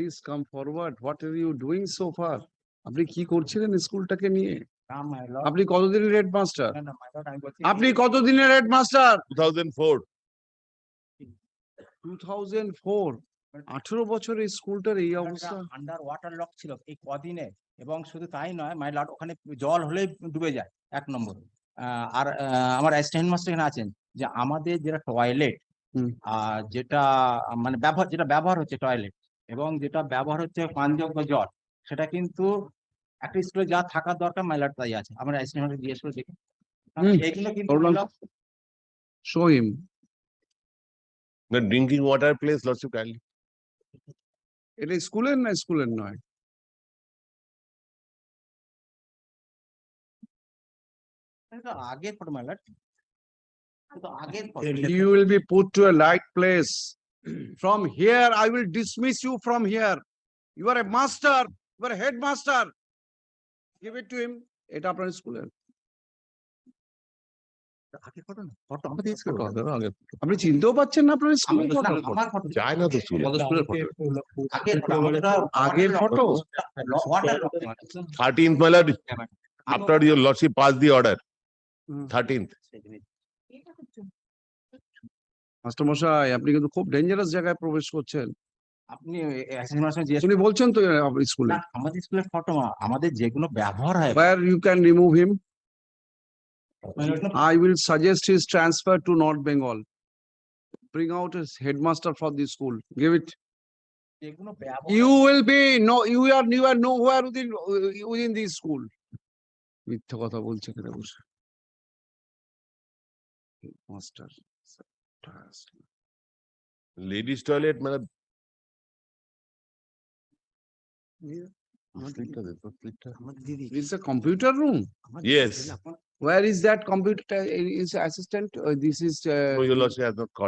Please come forward what are you doing so far আপনি কি করছিলেন স্কুলটাকে নিয়ে? আপনি কতদিনের হেডমাস্টার? মাস্টার আপনি কতদিনের headmaster? Two thousand four two thousand four আঠেরো বছরের স্কুলটার এই অবস্থা। আন্ডার ওয়াটার লক ছিল এই কদিনে। এবং শুধু তাই নয় মাই লর্ড ওখানে জল হলেই ডুবে যায় এক নম্বর। আহ, আর আহ, আমার অ্যাসিস্ট্যান্ট মাস্টার এখানে আছেন যে আমাদের যেটা টয়লেট হুম। আর যেটা মানে ব্যবহার যেটা ব্যবহার হচ্ছে টয়লেট এবং যেটা ব্যবহার হচ্ছে পানযোগ্য জল সেটা কিন্তু একটা স্কুলে যা থাকার দরকার মাইলার তাই আছে। আমার অ্যাসিস্ট্যান্ট জিজ্ঞেস করে দেখি। হুম, এইগুলো কিন্তু The drinking water place, Lordship kindly. এটা স্কুলের না স্কুলের নয়? আগের ফটো মাইলার আগের। You will be put to a light place. From here, I will dismiss you from here. You are a master, you are a headmaster. Give it to him. এটা আপনার স্কুলের আগের photo না, photo আমাদের school আপনি চিনতেও পাচ্ছেন না আপনার স্কুলের আমাদের photo? না, আমার photo। যায় না তো স্কুলে। আগের photo, আমাদেরটা আগের photo? ল- water lock মানে। Thirteenth, my lord, after your Lordship master আপনি কিন্তু খুব ডেঞ্জারাস জায়গায় প্রবেশ করছেন। আপনি বলছেন তো আমাদের যেগুলো ব্যবহার remove him I will transfer to north Bengal bring out headmaster for school give it you will be no the school মিথ্যা কথা বলছে কেন master Ladies toilet, my lord. আমাদের দিদি Is a computer room? আমাদের Yes. দিদি, আপনার- Where is that computer? Is assistant? Uh, This is uh, No, your Lordship has not called.